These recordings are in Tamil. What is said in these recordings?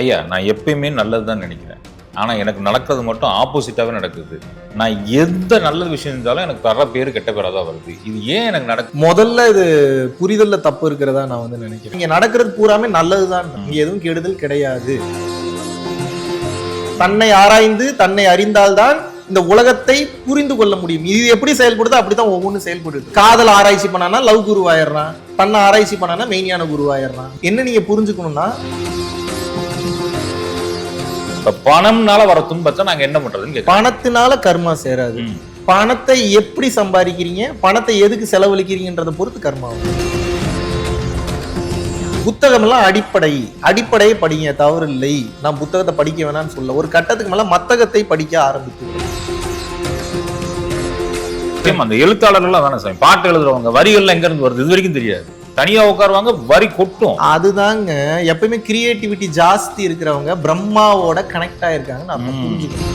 ஐயா நான் எப்பயுமே நல்லது தான் நினைக்கிறேன். ஆனால் எனக்கு நடக்கிறது மட்டும் ஆப்போசிட்டாகவே நடக்குது. நான் எந்த நல்ல விஷயம் இருந்தாலும் எனக்கு வர பேர் கெட்ட பேராக தான் வருது. இது ஏன் எனக்கு நடக்கு முதல்ல இது புரிதலில் தப்பு இருக்கிறதா நான் வந்து நினைக்கிறேன். இங்கே நடக்கிறது பூராமே நல்லதுதான். இங்கே எதுவும் கெடுதல் கிடையாது. தன்னை ஆராய்ந்து தன்னை அறிந்தால்தான் இந்த உலகத்தை புரிந்து கொள்ள முடியும். இது எப்படி செயல்படுதோ அப்படித்தான் ஒவ்வொன்றும் செயல்படுது. காதல் ஆராய்ச்சி பண்ணானா லவ் குருவாயிடுறான். தன்னை ஆராய்ச்சி பண்ணானா மெய்ஞான குருவாயிடுறான். என்ன நீங்க புரிஞ்சுக்கணும்னா பணம்னால வர துன்பத்தை நாங்கள் என்ன பண்ணுறதுன்னு கேட்குறோம் பணத்தினால கர்மா சேராது. பணத்தை எப்படி சம்பாதிக்கிறீங்க? பணத்தை எதுக்கு செலவழிக்கிறீங்கன்றத பொறுத்து கர்மா. புத்தகம்லாம் அடிப்படை. அடிப்படையை படிங்க தவறு இல்லை நான் புத்தகத்தை படிக்க வேணாம்னு சொல்ல. ஒரு கட்டத்துக்கு மேல மத்தகத்தை படிக்க ஆரம்பித்து அந்த எழுத்தாளர்கள்லாம் தானே சாமி? பாட்டு எழுதுறவங்க வரிகள்லாம் எங்க இருந்து வருது? இது வரைக்கும் தெரியாது. தனியா உட்காருவாங்க வரி கொட்டும். அதுதாங்க எப்பயுமே கிரியேட்டிவிட்டி ஜாஸ்தி இருக்கிறவங்க பிரம்மாவோட கனெக்ட் ஆயிருக்காங்க நம்ம. புரிஞ்சுக்கணும்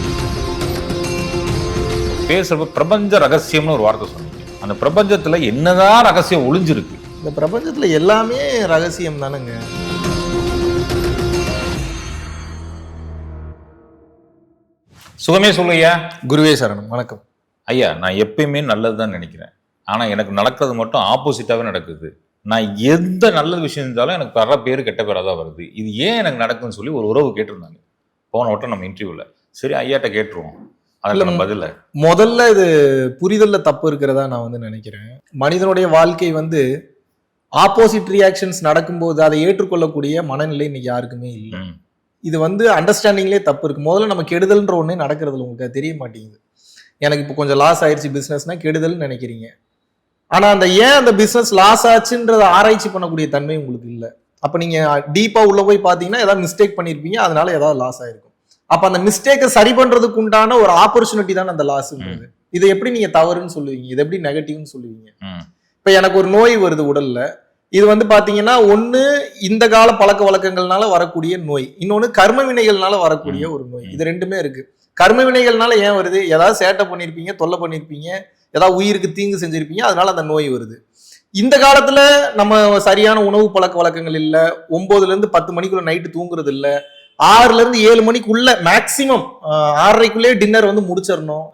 பேசுறப்ப பிரபஞ்ச ரகசியம்னு ஒரு வார்த்தை சொன்னீங்க. அந்த பிரபஞ்சத்துல என்னதான் ரகசியம் ஒளிஞ்சிருக்கு. இந்த பிரபஞ்சத்துல எல்லாமே ரகசியம் தானேங்க. சுகமே சொல்லுயா குருவே சரணம் வணக்கம். ஐயா நான் எப்பயுமே நல்லது தான் நினைக்கிறேன். ஆனா எனக்கு நடக்கிறது மட்டும் ஆப்போசிட்டாவே நடக்குது. நான் எந்த நல்ல விஷயம் இருந்தாலும் எனக்கு வர்ற பேர் கெட்ட பேராக தான் வருது. இது ஏன் எனக்கு நடக்குன்னு சொல்லி ஒரு உறவு கேட்டிருந்தாங்க. போன வட்டம் நம்ம இன்டர்வியூல சரி ஐயாட்ட கேட்டுருவோம். அதில் பதில. முதல்ல இது புரிதல்ல தப்பு இருக்கிறதா நான் வந்து நினைக்கிறேன். மனிதனுடைய வாழ்க்கை வந்து ஆப்போசிட் ரியாக்ஷன்ஸ் நடக்கும்போது அதை ஏற்றுக்கொள்ளக்கூடிய மனநிலை இன்னைக்கு யாருக்குமே இல்லை. இது வந்து அண்டர்ஸ்டாண்டிங்லேயே தப்பு இருக்கு. முதல்ல நம்ம கெடுதல்ன்ற ஒண்ணே நடக்கிறதுல உங்களுக்கு தெரிய மாட்டேங்குது. எனக்கு இப்போ கொஞ்சம் லாஸ் ஆயிடுச்சு பிசினஸ்னா கெடுதல்னு நினைக்கிறீங்க. ஆனா அந்த ஏன் அந்த பிசினஸ் லாஸ் ஆச்சுன்றத ஆராய்ச்சி பண்ணக்கூடிய தன்மை உங்களுக்கு இல்லை. அப்ப நீங்க டீப்பா உள்ள போய் பாத்தீங்கன்னா ஏதாவது மிஸ்டேக் பண்ணிருப்பீங்க அதனால ஏதாவது லாஸ் ஆயிருக்கும். அப்ப அந்த மிஸ்டேக்கை சரி பண்றதுக்கு உண்டான ஒரு ஆப்பர்ச்சுனிட்டி தான் அந்த லாஸ்ன்றது இதை எப்படி நீங்க தவறுன்னு சொல்லுவீங்க? இதை எப்படி நெகட்டிவ்னு சொல்லுவீங்க? இப்ப எனக்கு ஒரு நோய் வருது உடல்ல. இது வந்து பாத்தீங்கன்னா ஒண்ணு இந்த கால பழக்க வழக்கங்கள்னால வரக்கூடிய நோய். இன்னொன்னு கர்ம வினைகள்னால வரக்கூடிய ஒரு நோய். இது ரெண்டுமே இருக்கு. கர்ம வினைகள்னால ஏன் வருது? ஏதாவது சேட்டை பண்ணிருப்பீங்க தொல்லை பண்ணிருப்பீங்க. ஏதாவது உயிருக்கு தீங்கு செஞ்சிருப்பீங்க அதனால அந்த நோய் வருது. இந்த காலத்துல நம்ம சரியான உணவு பழக்க வழக்கங்கள் இல்ல ஒன்பதுல இருந்து பத்து மணிக்குள்ள நைட்டு தூங்குறது இல்ல ஆறுல இருந்து ஏழு மணிக்குள்ள மேக்சிமம் ஆறரைக்குள்ளே டின்னர் வந்து முடிச்சிடணும்.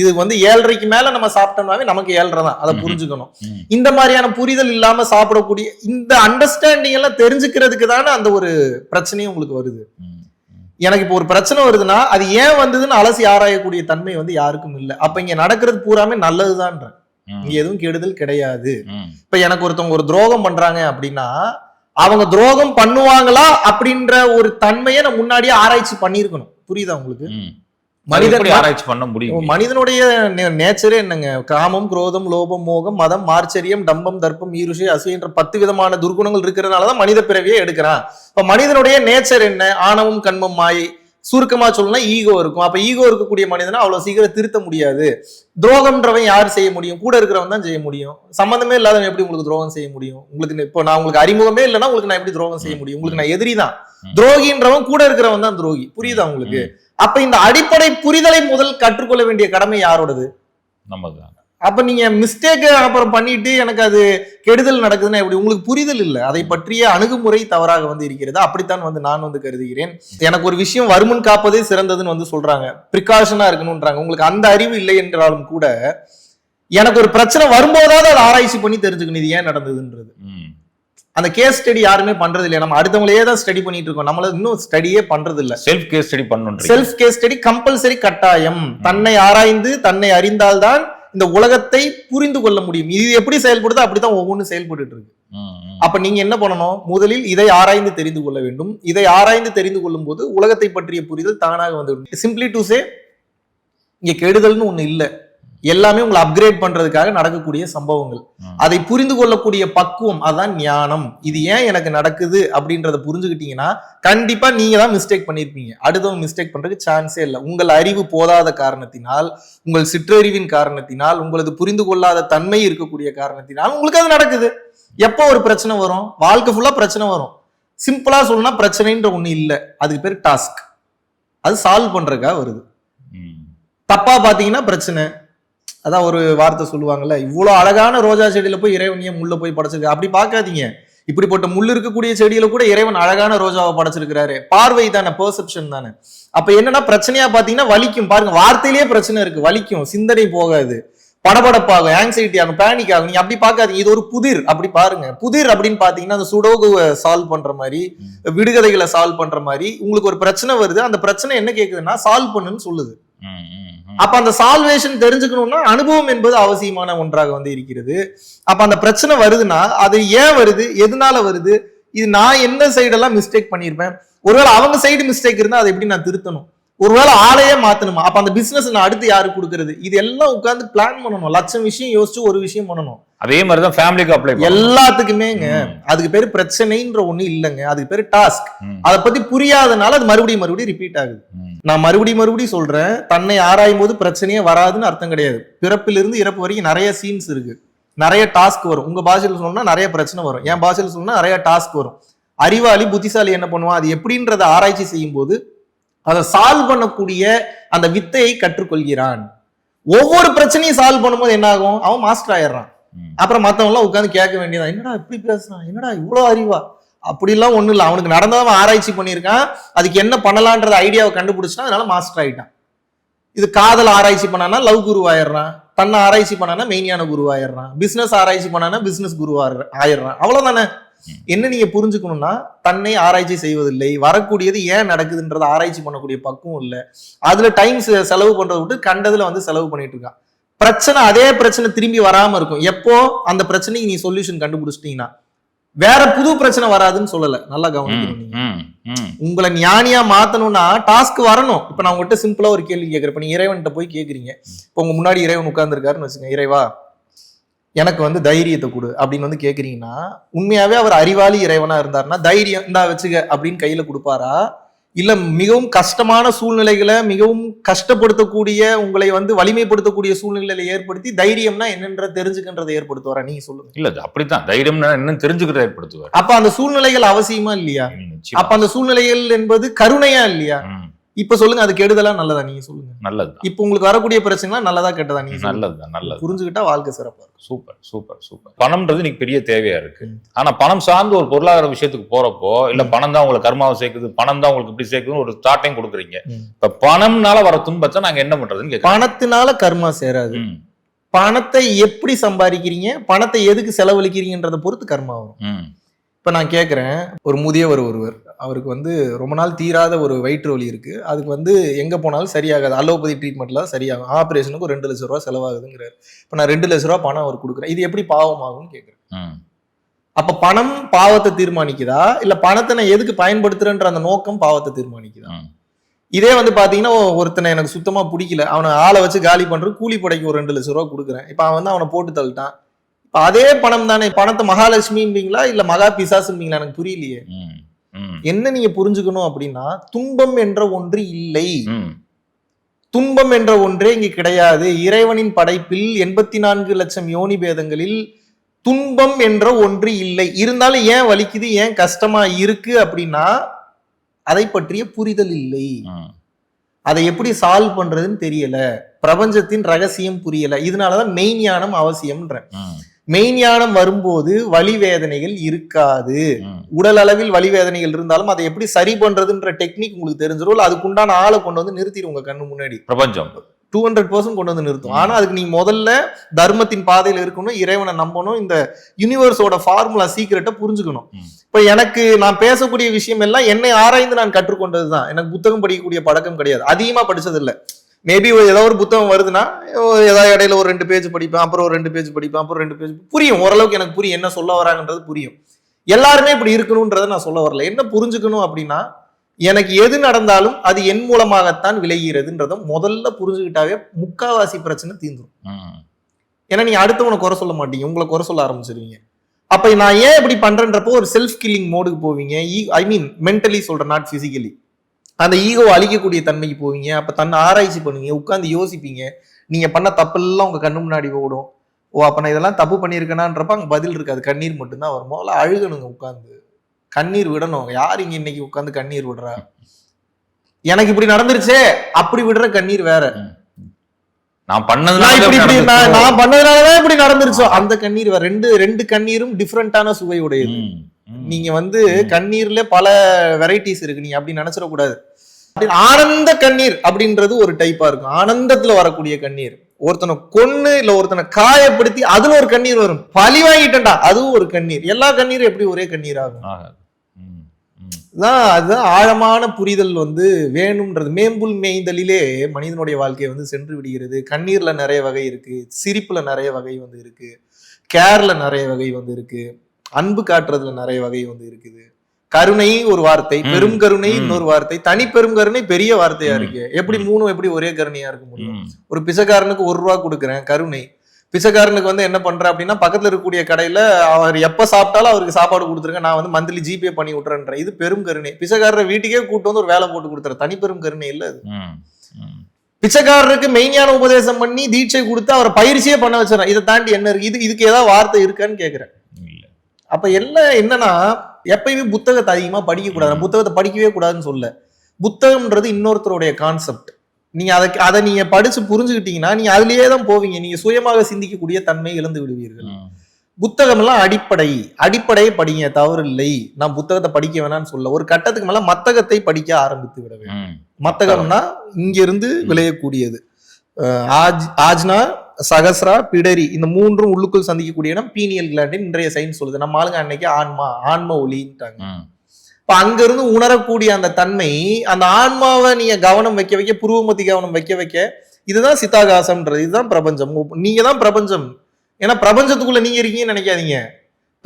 இது வந்து ஏழரைக்கு மேல நம்ம சாப்பிட்டோம்னாவே நமக்கு ஏழரை தான் அதை. புரிஞ்சுக்கணும். இந்த மாதிரியான புரிதல் இல்லாம சாப்பிடக்கூடிய இந்த அண்டர்ஸ்டாண்டிங் எல்லாம் தெரிஞ்சுக்கிறதுக்கு தானே அந்த ஒரு பிரச்சனையும் உங்களுக்கு வருது. எனக்கு இப்போ ஒரு பிரச்சனை வருதுன்னா அது ஏன் வந்ததுன்னு அலசி ஆராயக்கூடிய தன்மை வந்து யாருக்கும் இல்லை. அப்ப இங்க நடக்கிறது பூராமே நல்லதுதான்ற. இங்க எதுவும் கெடுதல் கிடையாது. இப்ப எனக்கு ஒருத்தவங்க ஒரு துரோகம் பண்றாங்க அப்படின்னா அவங்க துரோகம் பண்ணுவாங்களா அப்படின்ற ஒரு தன்மையை நான் முன்னாடியே ஆராய்ச்சி பண்ணியிருக்கணும். புரியுதா உங்களுக்கு. மனிதன் ஆராய்ச்சி பண்ண முடியும்? மனிதனுடைய நேச்சரே என்னங்க? காமம் குரோதம் லோபம் மோகம் மதம் மார்ச்சரியம் டம்பம் தர்ப்பம் ஈருஷை அசூயன்ற பத்து விதமான துர்குணங்கள் இருக்கிறதுனாலதான் மனித பிறவியே எடுக்கிறான். இப்ப மனிதனுடைய நேச்சர் என்ன? ஆணவம் கண்மம் மாயை. சுருக்கமா சொல்லணும்னா ஈகோ இருக்கும். அப்ப ஈகோ இருக்கக்கூடிய மனிதனை அவ்வளவு சீக்கிரம் திருத்த முடியாது. துரோகம்ன்றவன் யார் செய்ய முடியும்? கூட இருக்கிறவன் தான் செய்ய முடியும். சம்பந்தமே இல்லாதவன் எப்படி உங்களுக்கு துரோகம் செய்ய முடியும்? உங்களுக்கு இப்போ நான் உங்களுக்கு அறிமுகமே இல்லைன்னா உங்களுக்கு நான் எப்படி துரோகம் செய்ய முடியும்? உங்களுக்கு நான் எதிரி தான். துரோகின்றவன் கூட இருக்கிறவன் தான் துரோகி. புரியுதா உங்களுக்கு? அப்ப இந்த அடிப்படை புரிதலை முதல் கற்றுக்கொள்ள வேண்டிய கடமை யாரோடது? நம்மதான். அப்ப நீங்க மிஸ்டேக் அப்புறம் பண்ணிட்டு எனக்கு அது கெடுதல் நடக்குதுன்னா எப்படி? உங்களுக்கு புரிதல் இல்லை. அதை பற்றிய அணுகுமுறை தவறாக வந்து இருக்கிறது? அப்படித்தான் வந்து நான் வந்து கருதுகிறேன். எனக்கு ஒரு விஷயம் வருமுன் காப்பதே சிறந்ததுன்னு வந்து சொல்றாங்க. ப்ரிகாஷனா இருக்கணும்ன்றாங்க. உங்களுக்கு அந்த அறிவு இல்லை என்றாலும் கூட எனக்கு ஒரு பிரச்சனை வரும்போதாவது அதை ஆராய்ச்சி பண்ணி தெரிஞ்சுக்கணும். இது ஏன் நடந்ததுன்றது. அந்த கேஸ் ஸ்டடி யாருமே பண்றது இல்லையா நம்ம அடுத்தவங்களையே தான் ஸ்டடி பண்ணிட்டு இருக்கோம். நம்மள இன்னும் ஸ்டடியே பண்றது இல்ல செல்ஃப் கேஸ் ஸ்டடி பண்ணுன்றீங்க. செல்ஃப் கேஸ் ஸ்டடி கம்பல்சரி கட்டாயம். தன்னை ஆராய்ந்து தன்னை அறிந்தால்தான் இந்த உலகத்தை புரிந்து கொள்ள முடியும். இது எப்படி செயல்படுதோ அப்படித்தான் ஒவ்வொன்றும் செயல்பட்டு இருக்கு. அப்ப நீங்க என்ன பண்ணணும்? முதலில் இதை ஆராய்ந்து தெரிந்து கொள்ள வேண்டும். இதை ஆராய்ந்து தெரிந்து கொள்ளும் போது உலகத்தை பற்றிய புரிதல் தானாக வந்து சிம்பிளி டு சே இங்க கெடுதல்னு ஒண்ணு இல்ல. எல்லாமே உங்களை அப்கிரேட் பண்றதுக்காக நடக்கக்கூடிய சம்பவங்கள். அதை புரிந்து கொள்ளக்கூடிய பக்குவம் அதான் ஞானம். இது ஏன் எனக்கு நடக்குது அப்படின்றத புரிஞ்சுக்கிட்டீங்கன்னா கண்டிப்பா நீங்க தான் மிஸ்டேக் பண்ணிருப்பீங்க. அடுத்தவங்க மிஸ்டேக் பண்றதுக்கு சான்ஸே இல்லை. உங்கள் அறிவு போதாத காரணத்தினால் உங்கள் சிற்றறிவின் காரணத்தினால் உங்களது புரிந்து கொள்ளாத தன்மை இருக்கக்கூடிய காரணத்தினால் உங்களுக்கு அது நடக்குது. எப்போ ஒரு பிரச்சனை வரும்? வாழ்க்கை ஃபுல்லா பிரச்சனை வரும். சிம்பிளா சொல்லணும்னா பிரச்சனைன்ற ஒண்ணு இல்லை. அதுக்கு பேர் டாஸ்க் அது சால்வ் பண்றதுக்காக வருது. தப்பா பாத்தீங்கன்னா பிரச்சனை. அதான் ஒரு வார்த்தை சொல்லுவாங்கல்ல இவ்வளவு அழகான ரோஜா செடியில போய் இறைவனிய முள்ள போய் படைச்சிருக்க. அப்படி பார்க்காதீங்க. இப்படிப்பட்ட முள் இருக்கக்கூடிய செடியில கூட இறைவன் அழகான ரோஜாவை படைச்சிருக்கிறாரு. பார்வை தானே பெர்செப்ஷன் தானே. அப்ப என்னன்னா பிரச்சனையா பாத்தீங்கன்னா வலிக்கும். பாருங்க வார்த்தையிலேயே பிரச்சனை இருக்கு. வலிக்கும். சிந்தனை போகாது. படபடப்பாகும். ஆங்ஸைட்டி ஆகும். பேனிக் ஆகும். நீங்க அப்படி பார்க்காதீங்க. இது ஒரு புதிர். அப்படி பாருங்க. புதிர் அப்படின்னு பாத்தீங்கன்னா அந்த சுடோகுவை சால்வ் பண்ற மாதிரி விடுகதைகளை சால்வ் பண்ற மாதிரி உங்களுக்கு ஒரு பிரச்சனை வருது. அந்த பிரச்சனை என்ன கேக்குதுன்னா சால்வ் பண்ணுன்னு சொல்லுது. அப்ப அந்த சால்வேஷன் தெரிஞ்சுக்கணும்னா அனுபவம் என்பது அவசியமான ஒன்றாக வந்து இருக்கிறது. அப்ப அந்த பிரச்சனை வருதுன்னா அது ஏன் வருது? எதனால வருது? இது நான் என்ன சைடெல்லாம் மிஸ்டேக் பண்ணியிருப்பேன்? ஒருவேளை அவங்க சைடு மிஸ்டேக் இருந்தா அதை எப்படி நான் திருத்தணும்? ஒருவேளை ஆளையே மாத்தணுமா? அப்ப அந்த பிசினஸ் நான் அடுத்து யாருக்கு கொடுக்கறது? இது எல்லாம் உட்கார்ந்து பிளான் பண்ணணும். லட்சம் விஷயம் யோசிச்சு ஒரு விஷயம் பண்ணணும். அதே மாதிரிதான் ஃபேமிலிக்கு அப்ளை எல்லாத்துக்குமேங்க. அதுக்கு பேரு பிரச்சனைன்ற ஒண்ணு இல்லைங்க. அதுக்கு பேரு டாஸ்க் அதை பத்தி புரியாதனால அது மறுபடியும் மறுபடியும் ரிப்பீட் ஆகுது. நான் மறுபடியும் மறுபடியும் சொல்றேன். தன்னை ஆராயும் போது பிரச்சனையே வராதுன்னு அர்த்தம் கிடையாது. பிறப்பிலிருந்து இறப்பு வரைக்கும் நிறைய சீன்ஸ் இருக்கு. நிறைய டாஸ்க் வரும். உங்க பாஷையில் சொன்னா நிறைய பிரச்சனை வரும். என் பாஷையில் சொன்னா நிறைய டாஸ்க் வரும். அறிவாளி புத்திசாலி என்ன பண்ணுவான்? அது எப்படின்றத ஆராய்ச்சி செய்யும் போது அதை சால்வ் பண்ணக்கூடிய அந்த வித்தையை கற்றுக்கொள்கிறான். ஒவ்வொரு பிரச்சனையும் சால்வ் பண்ணும்போது என்ன ஆகும் அவன் மாஸ்டர் ஆயிடுறான். அப்புறம் மத்தவங்க எல்லாம் உட்காந்து கேட்க வேண்டியதா என்னடா இப்படி பேசுறான்? என்னடா இவ்வளவு அறிவா? அப்படிலாம் ஒண்ணும் இல்ல. அவனுக்கு நடந்தவன் ஆராய்ச்சி பண்ணியிருக்கான். அதுக்கு என்ன பண்ணலான்றத ஐடியாவை கண்டுபிடிச்சிட்டான். அதனால மாஸ்டர் ஆயிட்டான். இது காதல் ஆராய்ச்சி பண்ணானா லவ் குரு ஆயிடுறான். தன்னை ஆராய்ச்சி பண்ணானா மெயினியான குரு ஆயிடுறான். பிசினஸ் ஆராய்ச்சி பண்ணானா பிசினஸ் குரு ஆயிடுறான். அவ்வளவுதானே? என்ன நீங்க புரிஞ்சுக்கணும்னா தன்னை ஆராய்ச்சி செய்வதில்லை. வரக்கூடியது ஏன் நடக்குதுன்றத ஆராய்ச்சி பண்ணக்கூடிய பக்குவம் இல்ல. அதுல டைம் செலவு பண்றதை விட்டு கண்டதுல வந்து செலவு பண்ணிட்டு இருக்கான். பிரச்சனை அதே பிரச்சனை திரும்பி வராம இருக்கும். எப்போ அந்த பிரச்சனைக்கு நீ சொல்யூஷன் கண்டுபிடிச்சிட்டீங்கன்னா வேற புது பிரச்சனை வராதுன்னு சொல்லல. நல்லா கவனிக்கணும் நீங்க. உங்களை ஞானியா மாத்தணும்னா டாஸ்க் வரணும். இப்ப நான் உங்ககிட்ட சிம்பிளா ஒரு கேள்வி கேட்கிறேன் இப்ப நீங்க இறைவன்கிட்ட போய் கேக்குறீங்க. இப்ப உங்க முன்னாடி இறைவன் உட்கார்ந்துருக்காருன்னு வச்சுங்க இறைவா எனக்கு வந்து தைரியத்தை கொடு அப்படின்னு வந்து கேக்குறீங்கன்னா உண்மையாவே அவர் அறிவாளி இறைவனா இருந்தாருன்னா தைரியம் இந்தா வச்சுக்க அப்படின்னு கையில கொடுப்பாரா? இல்ல மிகவும் கஷ்டமான சூழ்நிலைகளை மிகவும் கஷ்டப்படுத்தக்கூடிய உங்களை வந்து வலிமைப்படுத்தக்கூடிய சூழ்நிலைகளை ஏற்படுத்தி தைரியம்னா என்னன்ற தெரிஞ்சுக்கின்றதை ஏற்படுத்துவாரா? நீங்க சொல்லுங்க. இல்ல அப்படித்தான். தைரியம்னா என்னன்னு தெரிஞ்சுக்கிறத ஏற்படுத்துவார். அப்ப அந்த சூழ்நிலைகள் அவசியமா இல்லையா. அப்ப அந்த சூழ்நிலைகள் என்பது கருணையா இல்லையா? இப்ப சொல்லுங்க அது கெடுதலா நல்லதா? நீங்க சொல்லுங்க. நல்லதுதான். இப்ப உங்களுக்கு வரக்கூடிய பிரச்சனை நல்லதா கெட்டதா? நீங்க. நல்லதுதான் நல்லது புரிஞ்சுக்கிட்டா வாழ்க்கை சிறப்பா இருக்கும். Super super super. பணம்ன்றது இன்னைக்கு பெரிய தேவையா இருக்கு. ஆனா பணம் சார்ந்து ஒரு பொருளாதார விஷயத்துக்கு போறப்போ இல்ல பணம் தான் உங்களுக்கு கர்மாவை சேர்க்குது பணம் தான் உங்களுக்கு இப்படி சேர்க்குதுன்னு ஒரு தாட்டையும் கொடுக்குறீங்க. இப்ப பணம்னால வர துன்பத்தை நாங்க என்ன பண்றதுன்னு பணத்தினால கர்மா சேராது. பணத்தை எப்படி சம்பாதிக்கிறீங்க? பணத்தை எதுக்கு செலவழிக்கிறீங்கன்றத பொறுத்து கர்மா வரும். இப்ப நான் கேக்குறேன் ஒரு முதியவர் ஒருவர். அவருக்கு வந்து ரொம்ப நாள் தீராத ஒரு வயிற்று வலி இருக்கு. அதுக்கு வந்து எங்க போனாலும் சரியாகாது. அலோபதி ட்ரீட்மெண்ட்ல சரியாகும் ஆபரேஷனுக்கு ஒரு ரெண்டு லட்ச ரூபா செலவாகுதுங்கிறாரு. இப்ப நான் ரெண்டு லட்ச ரூபா பணம் அவர் கொடுக்குறேன். இது எப்படி பாவமாகும்னு கேக்குறேன். ம். அப்ப பணம் பாவத்தை தீர்மானிக்குதா? இல்ல பணத்தை நான் எதுக்கு பயன்படுத்துறேன்ற அந்த நோக்கம் பாவத்தை தீர்மானிக்குதா. இதே வந்து பாத்தீங்கன்னா ஒருத்தனை எனக்கு சுத்தமா பிடிக்கல. அவனை ஆளை வச்சு காலி பண்றது கூலி படைக்கு ஒரு ரெண்டு லட்ச ரூபா கொடுக்குறேன். இப்ப அவன் வந்து அவனை போட்டு தள்ளிட்டான். இப்ப அதே பணம் தானே? பணத்தை மகாலட்சுமிம்பீங்களா இல்ல மகா பிசாசும்பீங்களா எனக்கு புரியலையே. என்ன நீங்க புரிஞ்சுக்கணும் அப்படின்னா துன்பம் என்ற ஒன்று இல்லை. துன்பம் என்ற ஒன்றே இங்கு கிடையாது. இறைவனின் படைப்பில் எண்பத்தி நான்கு லட்சம் யோனி பேதங்களில் துன்பம் என்ற ஒன்று இல்லை. இருந்தாலும் ஏன் வலிக்குது ஏன் கஷ்டமா இருக்கு அப்படின்னா அதை பற்றிய புரிதல் இல்லை. அதை எப்படி சால்வ் பண்றதுன்னு தெரியல. பிரபஞ்சத்தின் ரகசியம் புரியல. இதனாலதான் மெய் ஞானம் அவசியம்ன்றேன் ம், மெய் ஞானம் வரும்போது வலி வேதனைகள் இருக்காது. உடல் அளவில் வலி வேதனைகள் இருந்தாலும் அதை எப்படி சரி பண்றதுன்ற டெக்னிக் உங்களுக்கு தெரிஞ்சிடும் இல்ல அதுக்குண்டான ஆளை கொண்டு வந்து நிறுத்திடும் உங்க கண்ணு முன்னாடி. பிரபஞ்சம். டூ ஹண்ட்ரட் பர்சன்ட் கொண்டு வந்து நிறுத்தும். ஆனா அதுக்கு நீங்க முதல்ல தர்மத்தின் பாதையில இருக்கணும் இறைவனை நம்பணும் இந்த யூனிவர்ஸோட ஃபார்முலா சீக்கிரட்டை புரிஞ்சுக்கணும். இப்ப எனக்கு நான் பேசக்கூடிய விஷயம் எல்லாம் என்னை ஆராய்ந்து நான் கற்றுக்கொண்டதுதான். எனக்கு புத்தகம் படிக்கக்கூடிய பழக்கம் கிடையாது. அதிகமா படிச்சது இல்ல மேபி ஏதோ ஒரு புத்தகம் வருதுன்னா ஏதாவது இடையில ஒரு ரெண்டு பேஜ் படிப்பேன் அப்புறம் ஒரு ரெண்டு பேஜ் படிப்பேன் அப்புறம் ரெண்டு பேஜ் புரியும். ஓரளவுக்கு எனக்கு புரியும் என்ன சொல்ல வராங்கன்றது புரியும். எல்லாருமே இப்படி இருக்கணும்ன்றதை நான் சொல்ல வரல. என்ன புரிஞ்சுக்கணும் அப்படின்னா எனக்கு எது நடந்தாலும் அது என் மூலமாகத்தான் விளைகிறதுன்றத முதல்ல புரிஞ்சுக்கிட்டாவே முக்காவாசி பிரச்சனை தீந்துரும் ம், ஏன்னா நீங்க அடுத்தவனை குறை சொல்ல மாட்டீங்க. உங்களை குறை சொல்ல ஆரம்பிச்சிருவீங்க. அப்ப நான் ஏன் இப்படி பண்றேன்றப்போ ஒரு செல்ஃப் கில்லிங் மோடுக்கு போவீங்க. ஐ மீன் மென்டலி சொல்றேன் நாட் பிசிக்கலி அந்த ஈகோ அழிக்கக்கூடிய தன்மைக்கு போவீங்க. அப்ப தன்னை ஆராய்ச்சி பண்ணுவீங்க. உட்கார்ந்து யோசிப்பீங்க. நீங்க பண்ண தப்பெல்லாம் உங்க கண்ணு முன்னாடி ஓடும். ஓ அப்ப நான் இதெல்லாம் தப்பு பண்ணியிருக்கேனான்றப்ப அங்க பதில் இருக்காது. கண்ணீர் மட்டும்தான் வரும்? முதல்ல அழுகணுங்க உட்கார்ந்து. கண்ணீர் விடணும். யார் இங்க இன்னைக்கு உட்கார்ந்து கண்ணீர் விடுறா? எனக்கு இப்படி நடந்துருச்சே. அப்படி விடுற கண்ணீர் வேற. நான் பண்ணதுனால இப்படி. நான் பண்ணதுனாலதான் இப்படி நடந்துருச்சோ? அந்த கண்ணீர் வேற. ரெண்டு ரெண்டு கண்ணீரும் டிஃப்ரெண்டான சுவை உடையது ம், ம். நீங்க வந்து. கண்ணீர்ல பல வெரைட்டிஸ் இருக்கு. நீங்க அப்படி நினைச்சிடக்கூடாது. ஆனந்த கண்ணீர் அப்படின்றது ஒரு டைப்பா இருக்கும். ஆனந்தத்துல வரக்கூடிய கண்ணீர். ஒருத்தனை கொன்னு இல்ல ஒருத்தனை காயப்படுத்தி அதுல ஒரு கண்ணீர் வரும். பழி வாங்கிட்டேன்டா அதுவும் ஒரு கண்ணீர். எல்லா கண்ணீரும் எப்படி ஒரே கண்ணீர் ஆகும். தான் அதுதான் ஆழமான புரிதல் வந்து வேணும்ன்றது. மேம்புல் மேய்தலிலே மனிதனுடைய வாழ்க்கை வந்து சென்று விடுகிறது. கண்ணீர்ல நிறைய வகை இருக்கு. சிரிப்புல நிறைய வகை வந்து இருக்கு. கேர்ல நிறைய வகை வந்து இருக்கு. அன்பு காட்டுறதுல நிறைய வகை வந்து இருக்குது கருணை ஒரு வார்த்தை. பெரும் கருணை. இன்னொரு வார்த்தை தனி பெரும் கருணை பெரிய வார்த்தையா. இருக்கு எப்படி மூணும் எப்படி ஒரே கருணையா இருக்க முடியும். ஒரு பிச்சைக்காரனுக்கு ஒரு ரூபா கொடுக்குறேன் கருணை பிச்சைக்காரனுக்கு வந்து என்ன பண்றேன் அப்படின்னா பக்கத்துல இருக்கக்கூடிய கடையில அவர் எப்ப சாப்பிட்டாலும் அவருக்கு சாப்பாடு கொடுத்துருங்க நான் வந்து மந்த்லி ஜிபே பண்ணி விட்டுறேன்றேன் இது பெரும் கருணை பிச்சைக்காரரை வீட்டுக்கே கூட்டு வந்து ஒரு வேலை போட்டு கொடுத்துறேன் தனி பெரும் கருணை இல்ல அது. பிச்சைக்காரருக்கு மெய்ஞான உபதேசம் பண்ணி தீட்சை கொடுத்து அவரை பயிற்சியே பண்ண வச்சிடறேன் இதை தாண்டி என்ன இருக்கு இது இதுக்கு ஏதாவது வார்த்தை இருக்கான்னு கேக்குறேன் இல்ல. அப்ப எல்லாம் என்னன்னா எப்பயுமே புத்தகத்தை அதிகமா படிக்க கூடாது. புத்தகத்தை படிக்கவே கூடாதுன்னு சொல்ல புத்தகம்ன்றது இன்னொருத்தருடைய கான்செப்ட் நீங்க அதை அதை நீங்க படிச்சு புரிஞ்சுக்கிட்டீங்கன்னா நீங்க அதுலயே தான் போவீங்க. நீங்க சுயமாக சிந்திக்கக்கூடிய தன்மை இழந்து விடுவீர்கள். புத்தகம் எல்லாம் அடிப்படை. அடிப்படையை படிங்க தவறு இல்லை நான் புத்தகத்தை படிக்க வேணாம்னு சொல்ல. ஒரு கட்டத்துக்கு மேல மத்தகத்தை படிக்க ஆரம்பித்து விட வேண்டும். மத்தகம்னா இங்கிருந்து விளையக்கூடியது. ஆஜ் ஆஜ்னா சகஸ்ரா பிடரி இந்த மூன்றும் உள்ளுக்குள் சந்திக்கக்கூடிய இடம் பீனியல் கிளாண்டின் இன்றைய சயின்ஸ் சொல்லுது. நம்ம ஆளுங்க அன்னைக்கு ஆன்மா ஆன்ம ஒளின்ட்டாங்க. ம். இப்ப அங்கிருந்து உணரக்கூடிய அந்த தன்மை அந்த ஆன்மாவை நீங்க கவனம் வைக்க வைக்க புருவமத்தி கவனம் வைக்க வைக்க இதுதான் சித்தாகாசம்ன்றது. இதுதான் பிரபஞ்சம். நீங்க தான் பிரபஞ்சம். ஏன்னா பிரபஞ்சத்துக்குள்ள நீங்க இருக்கீங்கன்னு நினைக்காதீங்க.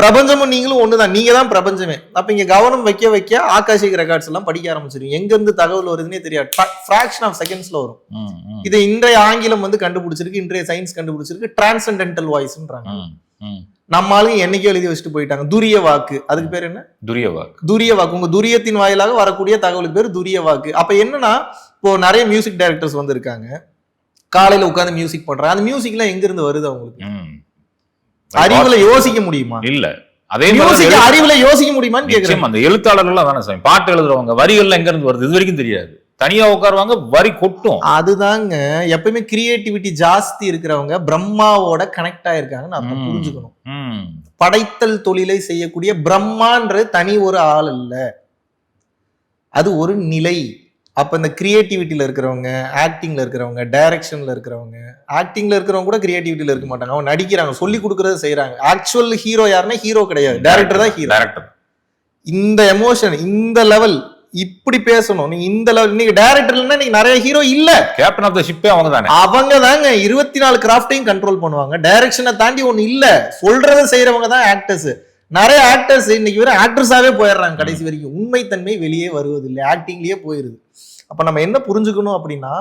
பிரபஞ்சமும் நீங்களும் ஒண்ணுதான். நீங்க தான் பிரபஞ்சமே. அப்ப இங்க கவனம் வைக்க வைக்க ஆகாஷிக் ரெக்கார்ட்ஸ் எல்லாம் படிக்க ஆரம்பிச்சிருவீங்க. எங்க இருந்து தகவல் வருதுன்னே தெரியாது. ஃபிராக்ஷன் ஆஃப் செகண்ட்ஸ்ல வரும். இது இன்றைய ஆங்கிலம் வந்து கண்டுபிடிச்சிருக்கு இன்றைய சயின்ஸ் கண்டுபிடிச்சிருக்கு. டிரான்சென்டென்டல் வாய்ஸ்ன்றாங்க. நம்ம ஆளுங்க என்னைக்கோ எழுதி வச்சுட்டு போயிட்டாங்க. துரிய வாக்கு. அதுக்கு பேர் என்ன? துரிய வாக்கு. துரிய வாக்கு. உங்க துரியத்தின் வாயிலாக வரக்கூடிய தகவலுக்கு பேர் துரிய வாக்கு. அப்ப என்னன்னா இப்போ நிறைய மியூசிக் டைரக்டர்ஸ் வந்து இருக்காங்க காலையில உட்கார்ந்து மியூசிக் பண்றாங்க. அந்த மியூசிக்லாம் எங்க இருந்து வருது அவங்களுக்கு. அறிவுல யோசிக்க முடியுமா? இல்ல. அதே எழு- அறிவுல யோசிக்க முடியுமான்னு கேக்குறேன். அந்த எழுத்தாளர்கள் தானே சாமி. பாட்டு எழுதுறவங்க வரிகள்லாம் எங்க இருந்து வருது? இது வரைக்கும் தெரியாது. தனியா உட்காருவாங்க வரி கொட்டும். அதுதாங்க. எப்பயுமே கிரியேட்டிவிட்டி ஜாஸ்தி இருக்கிறவங்க பிரம்மாவோட கனெக்ட் ஆயிருக்காங்கன்னு அர்த்தம் ம். புரிஞ்சுக்கணும். படைத்தல் தொழிலை செய்யக்கூடிய பிரம்மான்றது தனி ஒரு ஆள் அல்ல அது ஒரு நிலை. அப்ப இந்த கிரியேட்டிவிட்டியில இருக்கிறவங்க ஆக்டிங்ல இருக்கிறவங்க டைரக்ஷன்ல இருக்கிறவங்க ஆக்டிங்ல இருக்கிறவங்க கூட கிரியேட்டிவிட்டியில இருக்க மாட்டாங்க. அவங்க நடிக்கிறாங்க சொல்லி கொடுக்கறத செய்யறாங்க ஆக்சுவல் ஹீரோ யாருன்னா ஹீரோ கிடையாது. டைரக்டர் தான் ஹீரோ டைரக்டர் இந்த எமோஷன் இந்த லெவல் இப்படி பேசணும். நீங்க இந்த லெவல் இன்னைக்கு டைரக்டர்னா நீங்க நிறைய ஹீரோ இல்ல. கேப்டன் ஆஃப் த ஷிப்பே அவங்க தானே. அவங்க தாங்க. இருபத்தி நாலு கிராஃப்டையும் கண்ட்ரோல் பண்ணுவாங்க. டைரக்ஷனை தாண்டி ஒண்ணு இல்ல. சொல்றத செய்யறவங்க தான் ஆக்டர்ஸ் நிறைய ஆக்டர்ஸ் இன்னைக்கு வெறும் ஆக்ட்ரஸாவே போயிடுறாங்க கடைசி வரைக்கும். உண்மைத்தன்மை வெளியே வருவதில்லை. ஆக்டிங்லயே போயிருது. அப்போ நம்ம என்ன புரிஞ்சுக்கணும் அப்படின்னா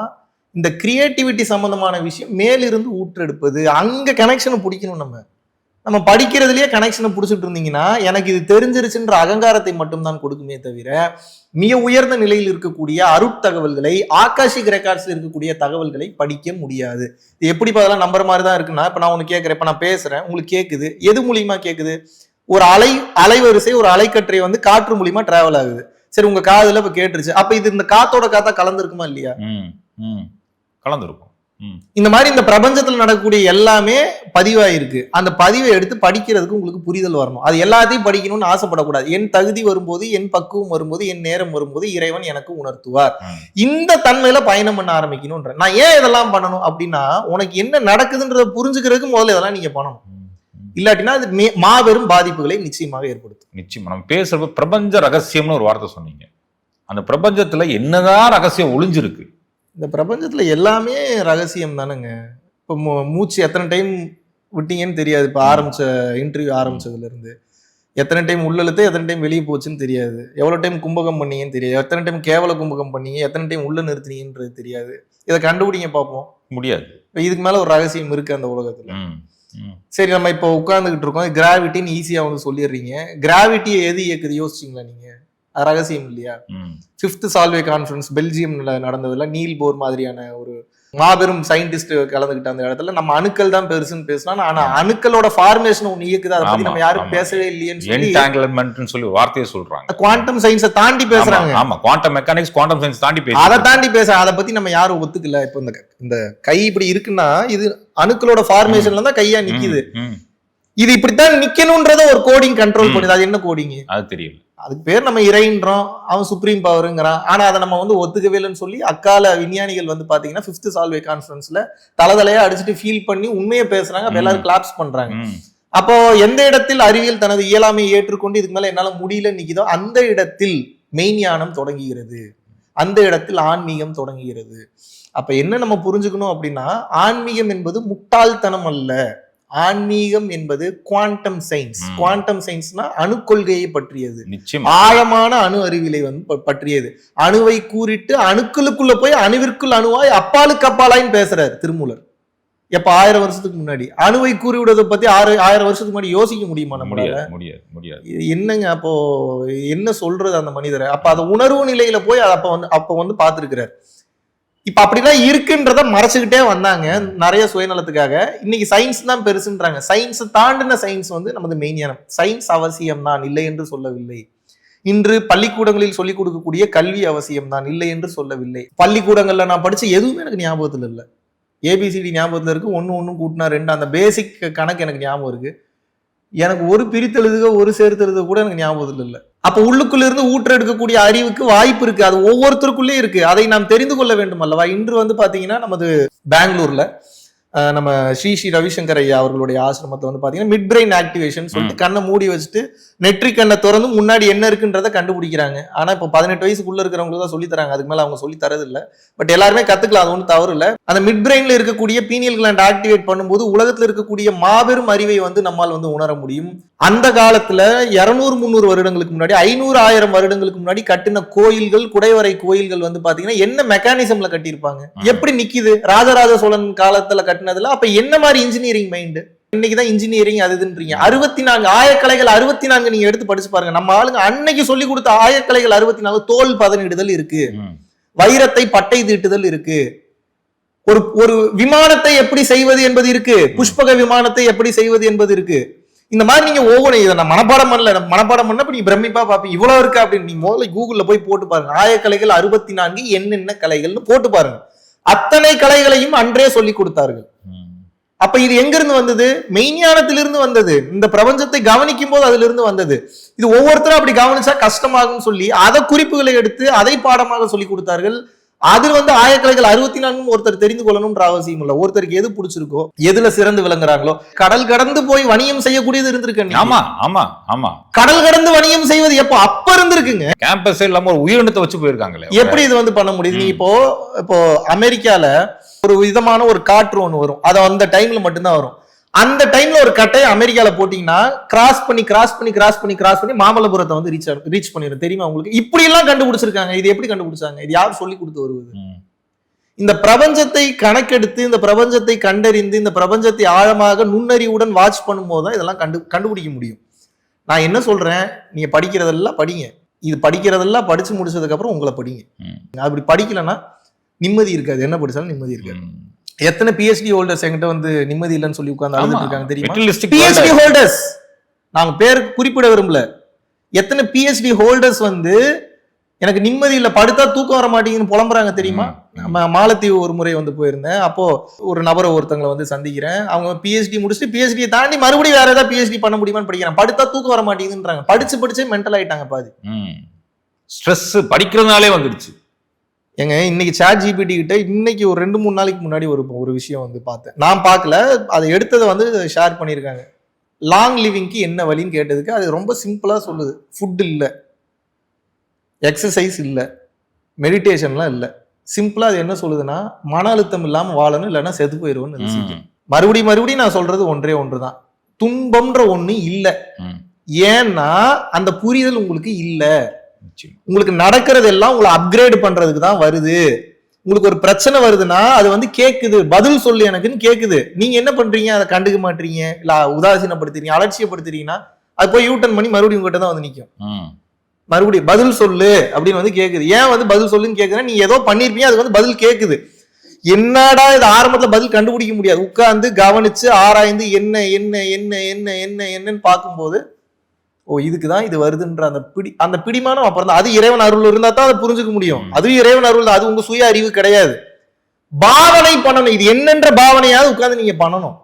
இந்த கிரியேட்டிவிட்டி சம்மந்தமான விஷயம் மேலிருந்து ஊற்றெடுப்பது அங்கே கனெக்ஷனை பிடிக்கணும் நம்ம. நம்ம படிக்கிறதுலயே கனெக்ஷனை பிடிச்சிட்டு இருந்தீங்கன்னா எனக்கு இது தெரிஞ்சிருச்சுன்ற அகங்காரத்தை மட்டும்தான் கொடுக்குமே தவிர மிக உயர்ந்த நிலையில் இருக்கக்கூடிய அருட்தகவல்களை ஆகாஷிக் ரெக்கார்ட்ஸில் இருக்கக்கூடிய தகவல்களை படிக்க முடியாது. இது எப்படி அதெல்லாம் நம்புற மாதிரி தான் இருக்குன்னா இப்போ நான் ஒன்று கேட்குறேன் இப்போ நான் பேசுகிறேன் உங்களுக்கு கேட்குது எது மூலியமாக கேட்குது ஒரு அலை அலைவரிசை ஒரு அலைக்கற்றை வந்து காற்று மூலியமாக ட்ராவல் ஆகுது. சரி உங்க காதுல இப்ப கேட்டுருச்சு அப்ப இது இந்த காத்தோட காத்தா கலந்துருக்குமா இல்லையா. கலந்துருக்கும். இந்த மாதிரி இந்த பிரபஞ்சத்துல நடக்கக்கூடிய எல்லாமே பதிவாயிருக்கு அந்த பதிவை எடுத்து படிக்கிறதுக்கு உங்களுக்கு புரிதல் வரணும் அது எல்லாத்தையும் படிக்கணும்னு ஆசைப்படக்கூடாது என் தகுதி வரும்போது என் பக்குவம் வரும்போது என் நேரம் வரும்போது இறைவன் எனக்கு உணர்த்துவார். இந்த தன்மையில பயணம் பண்ண ஆரம்பிக்கணும்ன்ற நான் ஏன் இதெல்லாம் பண்ணணும் அப்படின்னா உனக்கு என்ன நடக்குதுன்றத புரிஞ்சுக்கிறதுக்கு முதல்ல இதெல்லாம் நீங்க பண்ணணும். இல்லாட்டினா அது மே- மாபெரும் பாதிப்புகளை நிச்சயமாக ஏற்படுத்தும். நிச்சயமா. நம்ம பேசுறப்ப பிரபஞ்ச ரகசியம்னு ஒரு வார்த்தை சொன்னீங்க. அந்த பிரபஞ்சத்துல என்னதான் ரகசியம் ஒளிஞ்சிருக்கு. இந்த பிரபஞ்சத்துல எல்லாமே ரகசியம் தானேங்க. இப்போ மூச்சு எத்தனை டைம் விட்டீங்கன்னு தெரியாது. இப்போ ஆரம்பிச்ச இன்டர்வியூ ஆரம்பிச்சதுல இருந்து எத்தனை டைம் உள்ள இழுத்து எத்தனை டைம் வெளியே போச்சுன்னு தெரியாது. எவ்வளவு டைம் கும்பகம் பண்ணீங்கன்னு தெரியாது. எத்தனை டைம் கேவல கும்பகம் பண்ணீங்க எத்தனை டைம் உள்ள நிறுத்துனீங்கன்றது தெரியாது. இதை கண்டுபிடிங்க பார்ப்போம். முடியாது. இதுக்கு மேல ஒரு ரகசியம் இருக்கு அந்த உலகத்துல. சரி நம்ம இப்போ உட்கார்ந்துகிட்டு இருக்கோம். கிராவிட்டின்னு ஈஸியா வந்து சொல்லிடுறீங்க. கிராவிட்டியை எது இயக்குது? யோசிச்சிங்களா நீங்க? அது ரகசியம் இல்லையா. ஃபிஃப்த் சால்வே கான்ஃபரன்ஸ் பெல்ஜியம்ல நடந்ததுல நீல் போர் மாதிரியான ஒரு மாபெரும் சயின்டிஸ்ட் கலந்துக்கிட்ட அந்த இடத்துல நம்ம அணுக்கள் தான் பெருசுன்னு பேசலாம் ஆனா அணுக்களோட ஃபார்மேஷன் ஒண்ணு இயக்குது. அதை பத்தி நம்ம யாரும். பேசவே இல்லையேன்னு சொல்லி சொல்லி வார்த்தையை சொல்றாங்க. குவாண்டம் சயின்ஸை தாண்டி பேசுறாங்க. ஆமா, குவாண்டம் மெக்கானிக்ஸ் குவாண்டம் சயின்ஸ் தாண்டி அதை பேசி தாண்டி பேச அதை பத்தி நம்ம யாரும் ஒத்துக்கல. இப்போ இந்த இந்த கை இப்படி இருக்குன்னா இது அணுக்களோட ஃபார்மேஷன்ல தான் கையா நிக்குது. இது இப்படித்தான் நிக்கணும்ன்றத ஒரு கோடிங் கண்ட்ரோல். பண்ணுது. அது என்ன கோடிங் அது தெரியல. அதுக்கு பேர் நம்ம இறைன்றோம் அவன் சுப்ரீம் பவருங்கிறான் ஆனா அதை நம்ம வந்து ஒத்துக்கவே இல்லைன்னு சொல்லி அக்கால விஞ்ஞானிகள் வந்து பாத்தீங்கன்னா ஃபிஃப்த் சால்வே கான்ஃபரன்ஸ்ல தலதலையா அடிச்சுட்டு ஃபீல் பண்ணி உண்மையை பேசுறாங்க. அப்ப எல்லாரும் கிளாப்ஸ் பண்றாங்க. அப்போ எந்த இடத்தில் அறிவியல் தனது இயலாமையை ஏற்றுக்கொண்டு இதுக்கு மேல என்னால முடியல நிக்குதோ அந்த இடத்தில் மெய்ஞானம் தொடங்குகிறது. அந்த இடத்தில் ஆன்மீகம் தொடங்குகிறது. அப்ப என்ன நம்ம புரிஞ்சுக்கணும் அப்படின்னா ஆன்மீகம் என்பது முட்டாள்தனம் அல்ல. ஆன்மீகம் என்பது குவாண்டம் சயின்ஸ். குவாண்டம் சயின்ஸ்னா அணுக்கொள்கையை பற்றியது. நிச்சயமா. ஆழமான அணு அறிவியலை வந்து பற்றியது. அணுவை கூறிட்டு அணுக்களுக்குள்ள போய் அணுவிற்குள் அணுவாய் அப்பாலுக்கு அப்பாலாயின்னு பேசுறாரு திருமூலர். எப்ப ஆயிரம் வருஷத்துக்கு முன்னாடி. அணுவை கூறி விடுறதை பத்தி ஆறு ஆயிரம் வருஷத்துக்கு முன்னாடி யோசிக்க முடியுமா நம்மளால? முடியாது முடியாது என்னங்க அப்போ என்ன சொல்றது அந்த மனிதரை? அப்ப அந்த உணர்வு நிலையில போய் அதை அப்ப வந்து அப்ப வந்து பார்த்திருக்கிறார். இப்ப அப்படிலாம் இருக்குன்றத மறைச்சுக்கிட்டே வந்தாங்க நிறைய சுயநலத்துக்காக. இன்னைக்கு சயின்ஸ் தான் பெருசுன்றாங்க. சயின்ஸ் தாண்டின சயின்ஸ் வந்து நமது மெய்ஞானம் சயின்ஸ் அவசியம் தான் இல்லை என்று சொல்லவில்லை. இன்று பள்ளிக்கூடங்களில் சொல்லிக் கொடுக்கக்கூடிய கல்வி அவசியம் தான் இல்லை என்று சொல்லவில்லை. பள்ளிக்கூடங்கள்ல நான் படிச்ச எதுவுமே எனக்கு ஞாபகத்தில் இல்லை. ஏபிசிடி ஞாபகத்தில் இருக்கு. ஒன்று ஒன்றும் கூட்டினா ரெண்டு. அந்த பேசிக் கணக்கு எனக்கு ஞாபகம் இருக்கு. எனக்கு ஒரு பிரித்தெழுதுக ஒரு சேர்த்தெழுதுக கூட எனக்கு ஞாபகத்தில் இல்லை. அப்ப உள்ளுக்குள்ள இருந்து ஊற்றெடுக்கக்கூடிய அறிவுக்கு வாய்ப்பு இருக்கு. அது ஒவ்வொருத்தருக்குள்ளே இருக்கு. அதை நாம் தெரிந்து கொள்ள வேண்டும் அல்லவா இன்று வந்து பாத்தீங்கன்னா நமது பெங்களூர்ல நம்ம ஸ்ரீ ஸ்ரீ ரவிசங்கர் ஐயா அவர்களுடைய ஆசிரமத்தை வந்து பாத்தீங்கன்னா மிட் பிரெயின் ஆக்டிவேஷன் சொல்லிட்டு கண்ணை மூடி வச்சுட்டு நெற்றி கண்ணை திறந்து முன்னாடி என்ன இருக்குன்றத கண்டுபிடிக்கிறாங்க. ஆனா இப்போ பதினெட்டு வயசுக்குள்ள இருக்கிறவங்களுக்கு தான் சொல்லி தராங்க அதுக்கு மேல அவங்க சொல்லி தரது இல்ல பட் எல்லாருமே கத்துக்கலாம் அது ஒன்றும் தவறு இல்ல அந்த மிட் பிரெயின்ல இருக்கக்கூடிய பீனியல் கிளாண்ட் ஆக்டிவேட் பண்ணும்போது உலகத்துல இருக்கக்கூடிய மாபெரும் அறிவை வந்து நம்மால் வந்து உணர முடியும். அந்த காலத்துல இருநூறு முந்நூறு வருடங்களுக்கு முன்னாடி ஐநூறு ஆயிரம் வருடங்களுக்கு முன்னாடி கட்டின கோயில்கள் குடைவரை கோயில்கள் வந்து பாத்தீங்கன்னா என்ன மெக்கானிசம்ல கட்டியிருப்பாங்க? எப்படி நிக்குது? ராஜராஜ சோழன் காலத்துல கட்டினதுல அப்ப என்ன மாதிரி இன்ஜினியரிங் மைண்ட் இன்னைக்குதான் இன்ஜினியரிங் அது இதுன்றீங்க. அறுபத்தி நான்கு ஆயக்கலைகள் அறுபத்தி நான்கு நீங்க எடுத்து படிச்சு பாருங்க. நம்ம ஆளுங்க அன்னைக்கு சொல்லி கொடுத்த ஆயக்கலைகள் அறுபத்தி நாலு தோல் பதனிடுதல் இருக்கு. வைரத்தை பட்டை தீட்டுதல் இருக்கு. ஒரு ஒரு விமானத்தை எப்படி செய்வது என்பது இருக்கு. புஷ்பக விமானத்தை எப்படி செய்வது என்பது இருக்கு. இந்த மாதிரி நீங்க ஒவ்வொரு இதை நான் மனப்பாடம் பண்ணல. மனப்பாடம் பண்ண நீங்க பிரமிப்பா பாப்பீங்க இவ்வளவு இருக்கா அப்படின்னு நீங்க முதல்ல கூகுள்ல போய் போட்டு பாருங்க. ஆயக்கலைகள் அறுபத்தி நான்கு என்னென்ன கலைகள்னு போட்டு பாருங்க. அத்தனை கலைகளையும் அன்றே சொல்லி கொடுத்தார்கள். அப்ப இது எங்கிருந்து வந்தது? மெய்ஞானத்திலிருந்து வந்தது. இந்த பிரபஞ்சத்தை கவனிக்கும் போது அதுல இருந்து வந்தது. இது ஒவ்வொருத்தரும் அப்படி கவனிச்சா கஷ்டமாகும் சொல்லி அதை குறிப்புகளை எடுத்து அதை பாடமாக சொல்லி கொடுத்தார்கள். அதில் வந்து ஆயக்கலைகள் அறுபத்தி நான்கும் ஒருத்தர் தெரிந்து கொள்ளணும்ன்ற அவசியம் இல்லை. ஒருத்தருக்கு எது பிடிச்சிருக்கோ எதுல சிறந்து விளங்குறாங்களோ கடல் கடந்து போய் வணிகம் செய்யக்கூடியது இருந்திருக்கு. ஆமா ஆமா ஆமா. கடல் கடந்து வணிகம் செய்வது எப்போ? அப்ப இருந்திருக்குங்க. கேம்பஸ் இல்லாம ஒரு உயிரினத்தை வச்சு போயிருக்காங்களே. எப்படி இது வந்து பண்ண முடியுது? நீ. இப்போ இப்போ அமெரிக்கால ஒரு விதமான ஒரு காற்று ஒன்று வரும். அது அந்த டைம்ல மட்டும்தான் வரும். அந்த டைம்ல ஒரு கட்டையை அமெரிக்கால போட்டீங்கன்னா கிராஸ் பண்ணி கிராஸ் பண்ணி கிராஸ் பண்ணி கிராஸ் பண்ணி மாமல்லபுரத்தை வந்து ரீச் ரீச் பண்ணிடும் தெரியுமா உங்களுக்கு? இப்படி எல்லாம் கண்டுபிடிச்சிருக்காங்க. இது எப்படி கண்டுபிடிச்சாங்க? இது யார் சொல்லி கொடுத்து வருவது. இந்த பிரபஞ்சத்தை கணக்கெடுத்து இந்த பிரபஞ்சத்தை கண்டறிந்து இந்த பிரபஞ்சத்தை ஆழமாக நுண்ணறிவுடன் வாட்ச் பண்ணும்போது தான் இதெல்லாம் கண்டு கண்டுபிடிக்க முடியும். நான் என்ன சொல்றேன்? நீங்க படிக்கிறதெல்லாம் படிங்க. இது படிக்கிறதெல்லாம் படிச்சு முடிச்சதுக்கு அப்புறம் உங்களை படிங்க. அப்படி படிக்கலன்னா நிம்மதி இருக்காது. என்ன படிச்சாலும் நிம்மதி இருக்காது. எத்தனை பிஹெச்டி ஹோல்டர்ஸ் என்கிட்ட வந்து நிம்மதி இல்லைன்னு சொல்லி உட்கார்ந்து. அழுதுட்டு தெரியுமா? பிஹெச்டி. ஹோல்டர்ஸ் நாங்க பேர் குறிப்பிட விரும்பல. எத்தனை பிஹெச்டி ஹோல்டர்ஸ் வந்து எனக்கு நிம்மதி இல்ல படுத்தா தூக்கம் வர மாட்டேங்குதுன்னு புலம்புறாங்க தெரியுமா. நம்ம மாலத்தீவு ஒரு முறை வந்து போயிருந்தேன். அப்போ ஒரு நபரை ஒருத்தங்களை வந்து சந்திக்கிறேன். அவங்க பிஹெச்டி முடிச்சுட்டு பிஹெச்டியை தாண்டி மறுபடியும் வேற ஏதாவது பிஹெச்டி பண்ண முடியுமான்னு படிக்கிறேன். படுத்தா தூக்கம் வர மாட்டேங்குதுன்றாங்க. படிச்சு படிச்சே மென்டல் ஆயிட்டாங்க பாதி. ஸ்ட்ரெஸ் படிக்கிறதுனாலே வந்துடுச்சு. ஏங்க இன்னைக்கு சாட் ஜிபிடி கிட்ட இன்னைக்கு ஒரு ரெண்டு மூணு நாளைக்கு முன்னாடி ஒரு ஒரு விஷயம் வந்து பார்த்தேன் நான் பார்க்கல அதை எடுத்ததை வந்து ஷேர் பண்ணியிருக்காங்க லாங் லிவிங்க்கு என்ன வழின்னு கேட்டதுக்கு அது ரொம்ப சிம்பிளா சொல்லுது ஃபுட் இல்லை எக்ஸசைஸ் இல்லை மெடிடேஷன்லாம் இல்லை சிம்பிளா அது என்ன சொல்லுதுன்னா மன அழுத்தம் இல்லாம வாழணும் இல்லைன்னா செத்து. ம். மறுபடியும் மறுபடியும் நான் சொல்றது ஒன்றே ஒன்று தான் துன்பம்ன்ற ஒண்ணு இல்லை. ஏன்னா அந்த புரிதல் உங்களுக்கு இல்லை. உங்களுக்கு நடக்கிறது எல்லாம் உங்களை அப்கிரேட் பண்றதுக்கு தான் வருது. உங்களுக்கு ஒரு பிரச்சனை வருதுன்னா அது வந்து கேக்குது. பதில் சொல்லு எனக்குன்னு கேக்குது. நீங்க என்ன பண்றீங்க? அதை கண்டுக்க மாட்டீங்க. இல்ல உதாசீனப்படுத்துறீங்க அலட்சியப்படுத்துறீங்கன்னா அது போய் யூட்டன் பண்ணி மறுபடியும் உங்ககிட்ட தான் வந்து நிக்கும். ம். மறுபடியும் பதில் சொல்லு அப்படின்னு வந்து கேக்குது. ஏன் வந்து பதில் சொல்லுன்னு கேக்குறேன் நீ ஏதோ பண்ணிருப்பீங்க அது வந்து பதில் கேக்குது. என்னடா இது ஆரம்பத்துல பதில் கண்டுபிடிக்க முடியாது. உட்கார்ந்து கவனிச்சு ஆராய்ந்து என்ன என்ன என்ன என்ன என்ன என்னன்னு பார்க்கும்போது ஓ இதுக்கு தான் இது வருதுன்ற அந்த பிடி அந்த பிடிமானம் அப்புறம் தான் அது இறைவன் அருள் இருந்தா தான் அதை புரிஞ்சுக்க முடியும். அதுவும் இறைவன் அருள் தான் அது உங்க சுய அறிவு கிடையாது. பாவனை பண்ணணும். இது என்னன்ற பாவனையாவது உட்கார்ந்து நீங்க பண்ணணும்.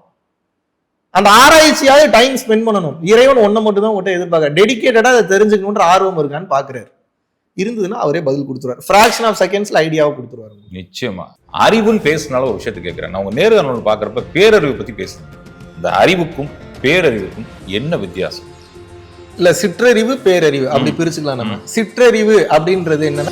அந்த ஆராய்ச்சியாவது டைம் ஸ்பெண்ட் பண்ணணும். இறைவன் ஒன்றை மட்டும் தான் உங்கள்கிட்ட எதிர்பார்க்க டெடிகேட்டடா அதை தெரிஞ்சுக்கணுன்ற ஆர்வம் இருக்கான்னு பாக்குறாரு. இருந்ததுன்னா அவரே பதில் கொடுத்துருவாரு. ஃபிராக்ஷன் ஆஃப் செகண்ட்ஸ்ல ஐடியாவை கொடுத்துருவாரு நிச்சயமா. அறிவுன்னு பேசினால ஒரு விஷயத்தை கேட்கிறேன் நான் உங்க நேர்காணல் பாக்குறப்ப பேரறிவு பத்தி பேசுறேன். இந்த அறிவுக்கும் பேரறிவுக்கும் என்ன வித்தியாசம்? இல்ல சிற்றறிவு பேரறிவு. அப்படி பிரிச்சுக்கலாம் நம்ம. சிற்றறிவு அப்படின்றது என்னன்னா